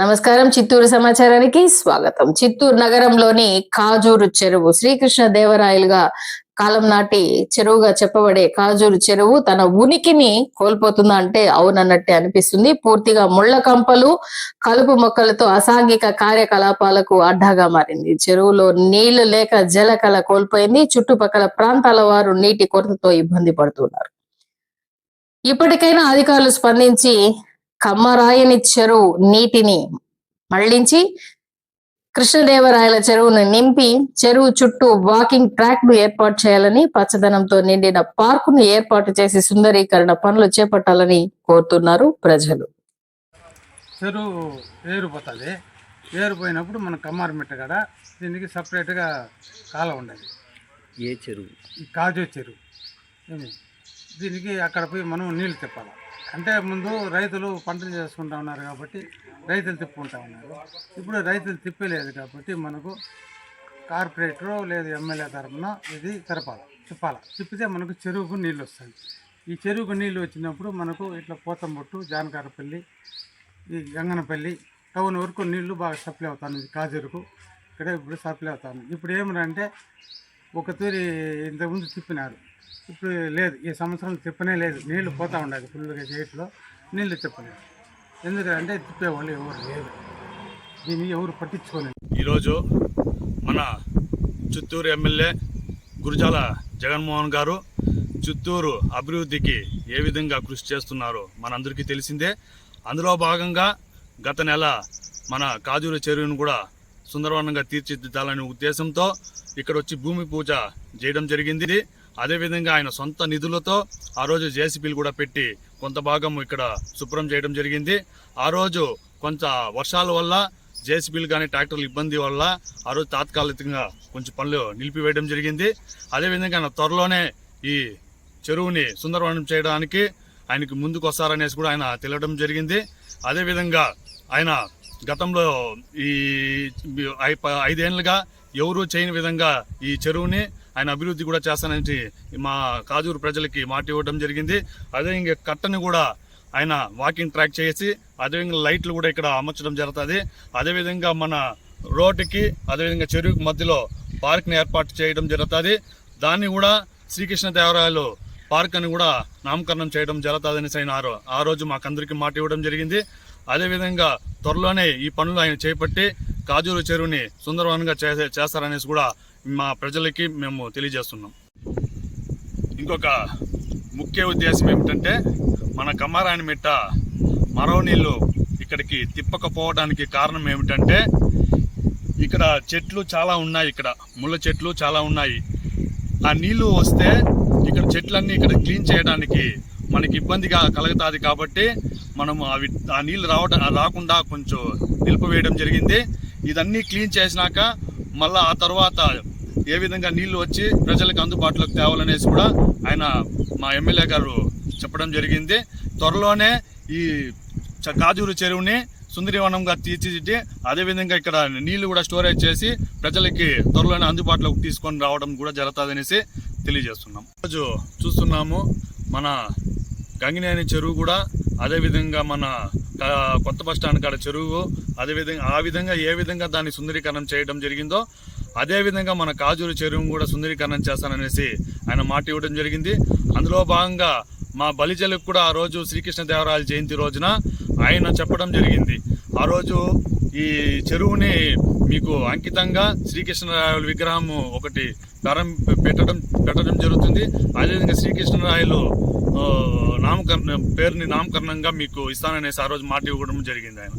నమస్కారం చిత్తూరు సమాచారానికి స్వాగతం. చిత్తూరు నగరంలోని కాజూరు చెరువు శ్రీకృష్ణ దేవరాయలుగా కాలం నాటి చెరువుగా చెప్పబడే కాజూరు చెరువు తన ఉనికిని కోల్పోతుందా అంటే అవునన్నట్టే అనిపిస్తుంది. పూర్తిగా ముళ్ళ కంపలు కలుపు మొక్కలతో అసాంఘిక కార్యకలాపాలకు అడ్డాగా మారింది. చెరువులో నీళ్ళు లేక జలకళ కోల్పోయింది. చుట్టుపక్కల ప్రాంతాల వారు నీటి కొరతతో ఇబ్బంది పడుతున్నారు. ఇప్పటికైనా అధికారులు స్పందించి కమ్మరాయని చెరువు నీటిని. మళ్ళించి కృష్ణదేవరాయల చెరువును నింపి చెరువు చుట్టూ వాకింగ్ ట్రాక్ను ఏర్పాటు చేయాలని పచ్చదనంతో నిండిన పార్కును ఏర్పాటు చేసి సుందరీకరణ పనులు చేపట్టాలని కోరుతున్నారు ప్రజలు. చెరువు ఏరిపోతుంది. ఏరిపోయినప్పుడు మన కమ్మారమిట్ట కాడ దీనికి సపరేట్గా కాలం ఉండదు ఏ చెరువు? ఈ కాజు చెరువు. దీనికి అక్కడ పోయి మనం నీళ్ళు తిప్పాలి? అంటే ముందు రైతులు పంటలు చేసుకుంటా ఉన్నారు కాబట్టి రైతులు తిప్పుకుంటా ఉన్నారు. ఇప్పుడు రైతులు తిప్పలేదు కాబట్టి మనకు కార్పొరేటరు లేదా ఎమ్మెల్యే తరఫున ఇది తెరపాల తిప్పాల. తిప్పితే మనకు చెరువుకు నీళ్ళు వస్తాయి. ఈ చెరువుకు నీళ్ళు వచ్చినప్పుడు మనకు ఇట్లా పోతంబొట్టు జానకారపల్లి ఈ గంగనపల్లి టౌన్ వరకు నీళ్ళు బాగా సప్లై అవుతాను. ఇది కాజరుకు. ఇక్కడ ఇప్పుడు సప్లై అవుతాను. ఇప్పుడు ఏమిటంటే ఒక తూరి ఇంతకుముందు తిప్పినారు. ఇప్పుడు లేదు ఈ సంవత్సరం తిప్పనే లేదు. నీళ్ళు పోతా ఉండదు ఫుల్గా చేయట్లో నీళ్ళు తిప్పలేదు. ఎందుకంటే తిప్పేవాళ్ళు ఎవరు లేదు దీన్ని ఎవరు పట్టించుకోలేదు. ఈరోజు మన చిత్తూరు ఎమ్మెల్యే గురుజాల జగన్మోహన్ గారు చిత్తూరు అభివృద్ధికి ఏ విధంగా కృషి చేస్తున్నారో మనందరికీ తెలిసిందే. అందులో భాగంగా గత నెల మన కాజూరు చెరువును కూడా సుందరవనంగా తీర్చిదిద్దాలనే ఉద్దేశంతో ఇక్కడ వచ్చి భూమి పూజ చేయడం జరిగింది. అదేవిధంగా ఆయన సొంత నిధులతో ఆ రోజు జేసీబీలు కూడా పెట్టి కొంత భాగం ఇక్కడ శుభ్రం చేయడం జరిగింది. ఆ రోజు కొంత వర్షాల వల్ల జేసీబీలు కానీ ట్రాక్టర్ల ఇబ్బంది వల్ల ఆ రోజు తాత్కాలికంగా కొంచెం పనులు నిలిపివేయడం జరిగింది. అదేవిధంగా ఆయన త్వరలోనే ఈ చెరువుని సుందరవనం చేయడానికి ఆయనకి ముందుకు వస్తారనేసి కూడా ఆయన తెలియడం జరిగింది. అదేవిధంగా ఆయన గతంలో ఈ ఐ- ఐదేళ్ళుగా ఎవరూ చేయని విధంగా ఈ చెరువుని ఆయన అభివృద్ధి కూడా చేస్తానని మా కాజూరు ప్రజలకి మాట ఇవ్వడం జరిగింది. అదే కట్టని కూడా ఆయన వాకింగ్ ట్రాక్ చేసి అదేవిధంగా లైట్లు కూడా ఇక్కడ అమర్చడం జరుగుతుంది. అదేవిధంగా మన రోడ్డుకి అదేవిధంగా చెరువుకి మధ్యలో పార్క్ని ఏర్పాటు చేయడం జరుగుతుంది. దాన్ని కూడా శ్రీకృష్ణ దేవరాయలు పార్క్ అని కూడా నామకరణం చేయడం జరుగుతుందని అనేసి ఆయన ఆ ఆ రోజు మాకందరికీ మాట ఇవ్వడం జరిగింది. అదేవిధంగా త్వరలోనే ఈ పనులు ఆయన చేపట్టి కాజూరు చెరువుని సుందరవనంగా చేసే చేస్తారనేసి కూడా మా ప్రజలకి మేము తెలియజేస్తున్నాం. ఇంకొక ముఖ్య ఉద్దేశం ఏమిటంటే మన కమ్మారాయణ మిట్ట మరో నీళ్ళు ఇక్కడికి తిప్పకపోవడానికి కారణం ఏమిటంటే ఇక్కడ చెట్లు చాలా ఉన్నాయి ఇక్కడ ముళ్ళ చెట్లు చాలా ఉన్నాయి. ఆ నీళ్ళు వస్తే ఇక్కడ చెట్లన్నీ ఇక్కడ క్లీన్ చేయడానికి మనకి ఇబ్బందిగా కలుగుతుంది కాబట్టి మనం అవి ఆ నీళ్ళు రావడం రాకుండా కొంచెం నిలిపివేయడం జరిగింది. ఇదన్నీ క్లీన్ చేసినాక మళ్ళీ ఆ తర్వాత ఏ విధంగా నీళ్ళు వచ్చి ప్రజలకు అందుబాటులోకి తేవాలనేసి కూడా ఆయన మా ఎమ్మెల్యే గారు చెప్పడం జరిగింది. త్వరలోనే ఈ చ- కాజూరు చెరువుని సుందరివనంగా తీర్చిదిద్ది అదేవిధంగా ఇక్కడ నీళ్ళు కూడా స్టోరేజ్ చేసి ప్రజలకి త్వరలోనే అందుబాటులోకి తీసుకొని రావడం కూడా జరుగుతుందనేసి తెలియజేస్తున్నాం. రోజు చూస్తున్నాము మన గంగినేని చెరువు కూడా అదేవిధంగా మన కొత్త బస్ స్టాండ్ కాడ చెరువు అదేవిధంగా ఆ విధంగా ఏ విధంగా దాన్ని సుందరీకరణం చేయడం జరిగిందో అదేవిధంగా మన కాజూరు చెరువును కూడా సుందరీకరణం చేస్తాననేసి ఆయన మాట ఇవ్వడం జరిగింది. అందులో భాగంగా మా బలిజలకు కూడా ఆ రోజు శ్రీకృష్ణదేవరాయల జయంతి రోజున ఆయన చెప్పడం జరిగింది. ఆ రోజు ఈ చెరువుని మీకు అంకితంగా శ్రీకృష్ణరాయల విగ్రహం ఒకటి ప్రారం పెట్టడం పెట్టడం జరుగుతుంది. అదేవిధంగా శ్రీకృష్ణరాయలు నామకరణ పేరుని నామకరణంగా మీకు ఇస్తాననేసి ఆ రోజు మాట ఇవ్వడం జరిగింది ఆయన.